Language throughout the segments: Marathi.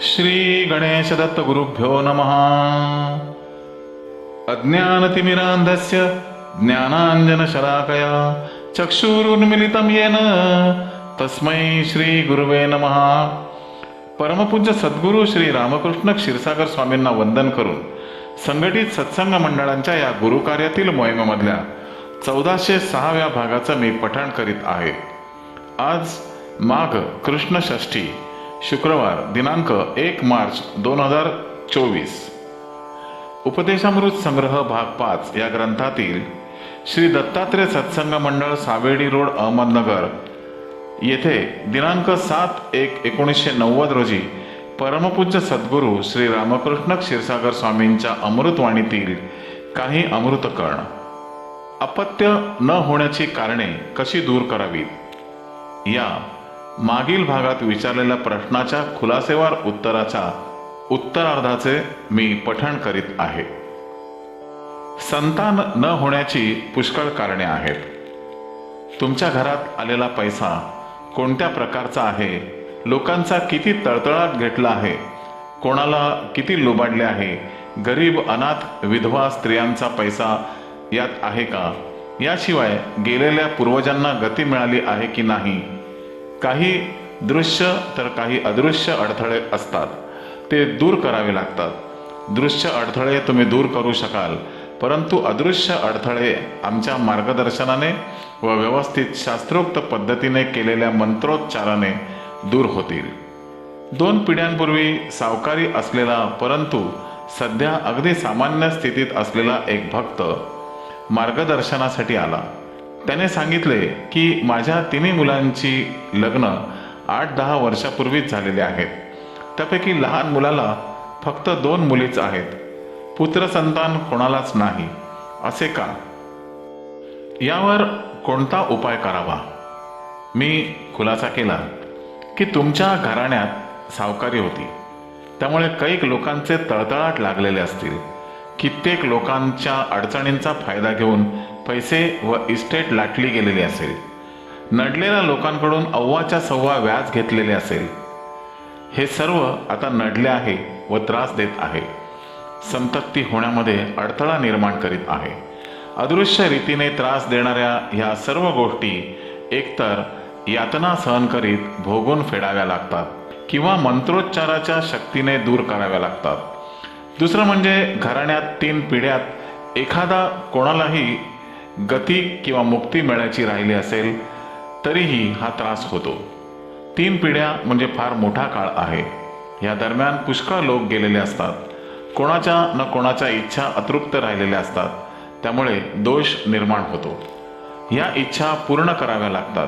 श्री गणेश दत्त गुरुभ्यो नमः। अज्ञानतिमिरान्धस्य ज्ञानाञ्जनशलाकया चक्षुरुन्मिलितं येन तस्मै श्रीगुरुवे नमः। परमपूज्य सद्गुरू श्री रामकृष्ण क्षीरसागर स्वामींना वंदन करून संघटित सत्संग मंडळांच्या या गुरुकार्यातील मोहिमेमधल्या चौदाशे सहाव्या भागाचं मी पठण करीत आहे. आज माघ कृष्ण षष्ठी शुक्रवार दिनांक एक मार्च दोन हजार चोवीस. उपदेशामृत संग्रह भाग पाच या ग्रंथातील श्री दत्तात्रय सत्संग मंडळ सावेडी रोड अहमदनगर. येथे दिनांक सात एक एकोणीसशे नव्वद रोजी परमपूज्य सद्गुरू श्री रामकृष्ण क्षीरसागर स्वामींच्या अमृतवाणीतील काही अमृतकर्ण अपत्य न होण्याची कारणे कशी दूर करावीत? या मागील भागात विचारलेल्या प्रश्नाच्या खुलासेवार उत्तराच्या उत्तरार्धाचे मी पठण करीत आहे. संतान न होण्याची पुष्कळ कारणे आहेत. तुमच्या घरात आलेला पैसा कोणत्या प्रकारचा आहे? लोकांचा किती तळतळाट घेतला आहे? कोणाला किती लुबाडले आहे? गरीब अनाथ विधवा स्त्रियांचा पैसा यात आहे का? याशिवाय गेलेल्या पूर्वजांना गती मिळाली आहे की नाही? काही दृश्य तर काही अदृश्य अडथळे असतात. ते दूर करावे लागतात. दृश्य अडथळे तुम्ही दूर करू शकाल परंतु अदृश्य अडथळे आमच्या मार्गदर्शनाने व व्यवस्थित शास्त्रोक्त पद्धतीने केलेल्या मंत्रोच्चाराने दूर होतील. दोन पिढ्यांपूर्वी सावकारी असलेला परंतु सध्या अगदी सामान्य स्थितीत असलेला एक भक्त मार्गदर्शनासाठी आला. त्याने सांगितले की माझ्या तिन्ही मुलांची लग्न आठ दहा वर्षापूर्वीच झालेले आहेत. त्यापैकी लहान मुलाला फक्त दोन मुलीच आहेत. पुत्रसंतान कोणालाच नाही असे का? यावर कोणता उपाय करावा? मी खुलासा केला की तुमच्या घराण्यात सावकारी होती. त्यामुळे कैक लोकांचे तळतळाट लागलेले असतील. कित्येक लोकांच्या अडचणींचा फायदा घेऊन पैसे व इस्टेट लाटली गेलेली असेल. नडलेल्या लोकांकडून अव्वाच्या सव्वा व्याज घेतलेले असेल. हे सर्व आता नडले आहे व त्रास देत आहे. संतप्ती होण्यामध्ये अडथळा निर्माण करीत आहे. अदृश्य रीतीने त्रास देणाऱ्या ह्या सर्व गोष्टी एकतर यातना सहन करीत भोगून फेडाव्या लागतात किंवा मंत्रोच्चाराच्या शक्तीने दूर कराव्या लागतात. दुसरं म्हणजे घराण्यात तीन पिढ्यात एखादा कोणालाही गती किंवा मुक्ती मिळायची राहिली असेल तरीही हा त्रास होतो. तीन पिढ्या म्हणजे फार मोठा काळ आहे. या दरम्यान पुष्कळ लोक गेलेले असतात. कोणाच्या न कोणाच्या इच्छा अतृप्त राहिलेल्या असतात. त्यामुळे दोष निर्माण होतो. या इच्छा पूर्ण कराव्या लागतात.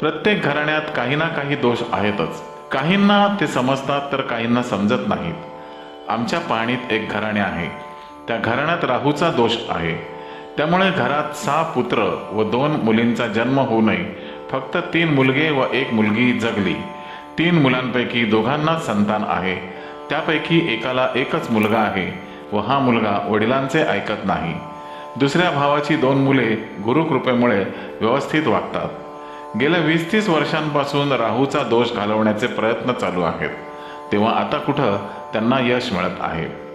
प्रत्येक घराण्यात काही ना काही दोष आहेतच. काहींना ते समजतात तर काहींना समजत नाहीत. आमच्या पाणीत एक घराणे आहे. त्या घराण्यात राहूचा दोष आहे. त्यामुळे घरात सहा पुत्र व दोन मुलींचा जन्म होऊ नये. फक्त तीन मुलगे व एक मुलगी जगली. तीन मुलांपैकी दोघांनाच संतान आहे. त्यापैकी एकाला एकच मुलगा आहे व हा मुलगा वडिलांचे ऐकत नाही. दुसऱ्या भावाची दोन मुले गुरुकृपेमुळे व्यवस्थित वागतात. गेल्या वीस तीस वर्षांपासून राहूचा दोष घालवण्याचे प्रयत्न चालू आहेत. तेव्हा आता कुठं त्यांना यश मिळत आहे?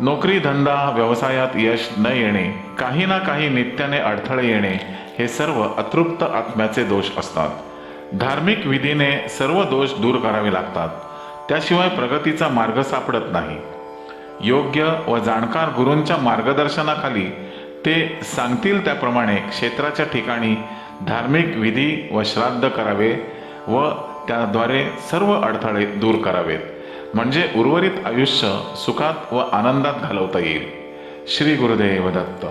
नोकरी धंदा व्यवसायात यश न येणे काही ना काही नित्याने अडथळे येणे हे सर्व अतृप्त आत्म्याचे दोष असतात. धार्मिक विधीने सर्व दोष दूर करावे लागतात. त्याशिवाय प्रगतीचा मार्ग सापडत नाही. योग्य व जाणकार गुरूंच्या मार्गदर्शनाखाली ते सांगतील त्याप्रमाणे क्षेत्राच्या ठिकाणी धार्मिक विधी व श्राद्ध करावे व त्याद्वारे सर्व अडथळे दूर करावेत. म्हणजे उर्वरित आयुष्य सुखात व आनंदात घालवता येईल. श्री गुरुदेव दत्त.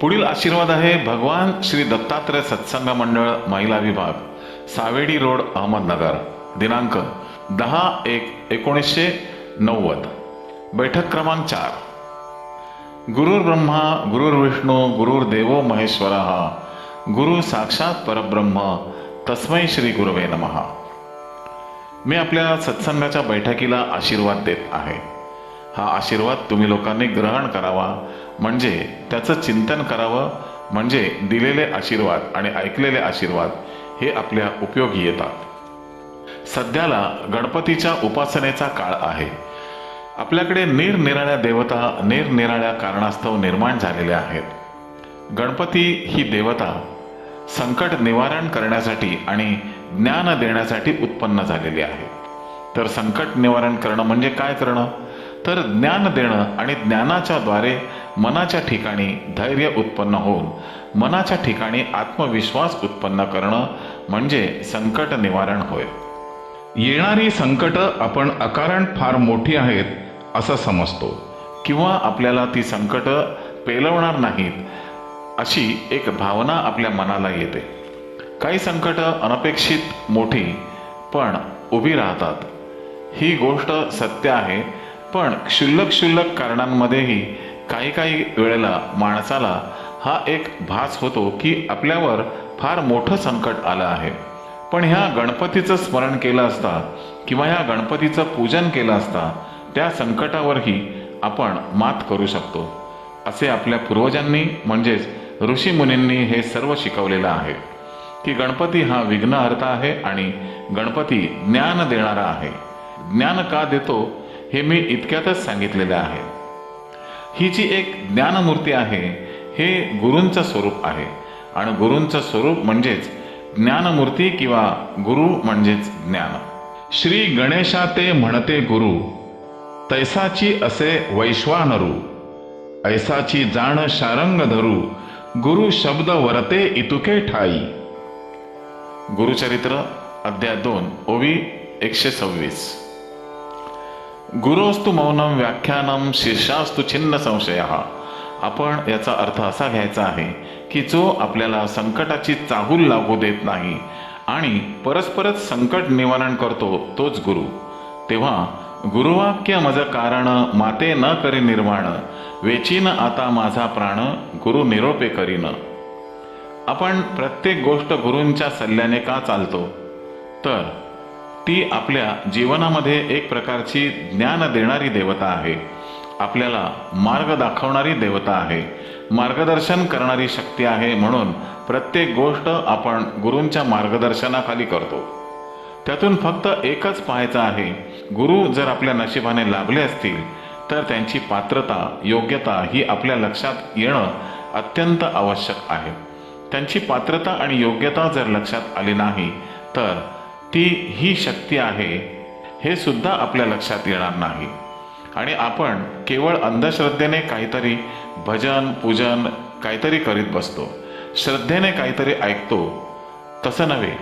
पुढील आशीर्वाद आहे भगवान श्री दत्तात्रय सत्संग मंडळ महिला विभाग सावेडी रोड अहमदनगर. दिनांक दहा एक एकोणीसशे नव्वद. बैठक क्रमांक चार. गुरुर् ब्रह्मा गुरुर्विष्णू गुरुर्देवो महेश्वरा. गुरु साक्षात परब्रह्म. तस्मै श्री गुरवे नमहा मी आपल्या सत्संगाच्या बैठकीला आशीर्वाद देत आहे. हा आशीर्वाद तुम्ही लोकांनी ग्रहण करावा म्हणजे त्याचं चिंतन करावं म्हणजे दिलेले आशीर्वाद आणि ऐकलेले आशीर्वाद हे आपल्या उपयोगी येतात. सध्याला गणपतीच्या उपासनेचा काळ आहे. आपल्याकडे निरनिराळ्या देवता निरनिराळ्या कारणास्तव निर्माण झालेल्या आहेत. गणपती ही देवता संकट निवारण करण्यासाठी आणि ज्ञान देण्यासाठी उत्पन्न झालेली आहे. तर संकट निवारण करणं म्हणजे काय करणं? तर ज्ञान देणं आणि ज्ञानाच्या द्वारे मनाच्या ठिकाणी धैर्य उत्पन्न होऊन मनाच्या ठिकाणी आत्मविश्वास उत्पन्न करणं म्हणजे संकट निवारण होय. येणारी संकट आपण अकारण फार मोठी आहेत असं समजतो. किंवा आपल्याला ती संकट पेलवणार नाहीत अशी एक भावना आपल्या मनाला येते. काही संकट अनपेक्षित मोठी पण उभी राहतात. ही गोष्ट सत्य आहे पण क्षुल्लक क्षुल्लक कारणांमध्येही काही काही वेळेला माणसाला हा एक भास होतो की आपल्यावर फार मोठं संकट आलं आहे. पण ह्या गणपतीचं स्मरण केलं असता किंवा ह्या गणपतीचं पूजन केलं असता त्या संकटावरही आपण मात करू शकतो. असे आपल्या पूर्वजांनी म्हणजेच ऋषीमुनींनी हे सर्व शिकवलेलं आहे. की गणपती हा विघ्नहर्ता आहे आणि गणपती ज्ञान देणारा आहे. ज्ञान का देतो हे मी इतक्यातच सांगितलेलं आहे. ही जी एक ज्ञानमूर्ती आहे हे गुरूंचं स्वरूप आहे. आणि गुरूंचं स्वरूप म्हणजेच ज्ञानमूर्ती किंवा गुरु म्हणजेच ज्ञान. श्री गणेशा ते म्हणते गुरु तैसाची असे वैश्वानरू ऐसाची जाण शारंग धरू गुरु शब्द वरते इतुके ठाई. गुरुचरित्र अध्याय दोन ओवी एकशे सव्वीस. गुरोस्तु मौनम व्याख्यानम शिष्यास्तु छिन्न संशय. आपण याचा अर्थ असा घ्यायचा आहे की जो आपल्याला संकटाची चाहूल लागू देत नाही आणि परस्परच संकट निवारण करतो तोच गुरु. तेव्हा गुरुवाक्य मज कारण माते न करी निर्माण वेचीन आता माझा प्राण गुरु निरोपे करीन. आपण प्रत्येक गोष्ट गुरूंच्या सल्ल्याने का चालतो? तर ती आपल्या जीवनामध्ये एक प्रकारची ज्ञान देणारी देवता आहे. आपल्याला मार्ग दाखवणारी देवता आहे. मार्गदर्शन करणारी शक्ती आहे म्हणून प्रत्येक गोष्ट आपण गुरूंच्या मार्गदर्शनाखाली करतो. त्यातून फक्त एकच पाहायचं आहे गुरु जर आपल्या नशिबाने लाभले असतील तर त्यांची पात्रता योग्यता ही आपल्या लक्षात येणं अत्यंत आवश्यक आहे. त्यांची पात्रता आणि योग्यता जर लक्षात आली नाही तर ती ही शक्ती आहे हे सुद्धा आपल्या लक्षात येणार नाही. आणि आपण केवळ अंधश्रद्धेने काहीतरी भजन पूजन काहीतरी करीत बसतो. श्रद्धेने काहीतरी ऐकतो. तसं नव्हे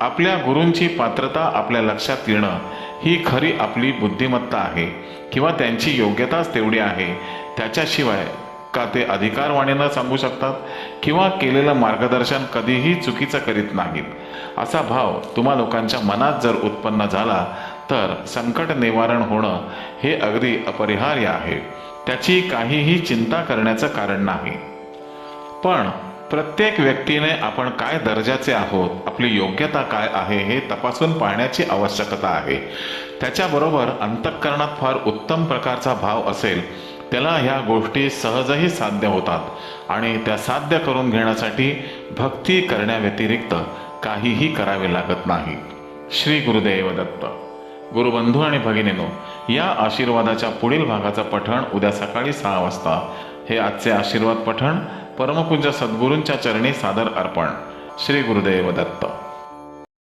आपल्या गुरूंची पात्रता आपल्या लक्षात येणं ही खरी आपली बुद्धिमत्ता आहे किंवा त्यांची योग्यताच तेवढी आहे त्याच्याशिवाय का ते अधिकारवाणीनं सांगू शकतात? किंवा केलेलं मार्गदर्शन कधीही चुकीचं करीत नाहीत. असा भाव तुम्हा लोकांच्या मनात जर उत्पन्न झाला तर संकट निवारण होणं हे अगदी अपरिहार्य आहे. त्याची काहीही चिंता करण्याचं कारण नाही. पण प्रत्येक व्यक्तीने आपण काय दर्जाचे आहोत आपली योग्यता काय आहे हे तपासून पाहण्याची आवश्यकता आहे. त्याच्याबरोबर अंतःकरणात फार उत्तम प्रकारचा भाव असेल त्याला ह्या गोष्टी सहजही साध्य होतात आणि त्या साध्य करून घेण्यासाठी भक्ती करण्याव्यतिरिक्त काहीही करावे लागत नाही. श्री गुरुदेव दत्त. गुरुबंधू आणि भगिनीनो या आशीर्वादाच्या पुढील भागाचं पठण उद्या सकाळी सहा वाजता. हे आजचे आशीर्वाद पठण परमपूज्य सद्गुरूंच्या चरणी सादर अर्पण. श्री गुरुदेव दत्त.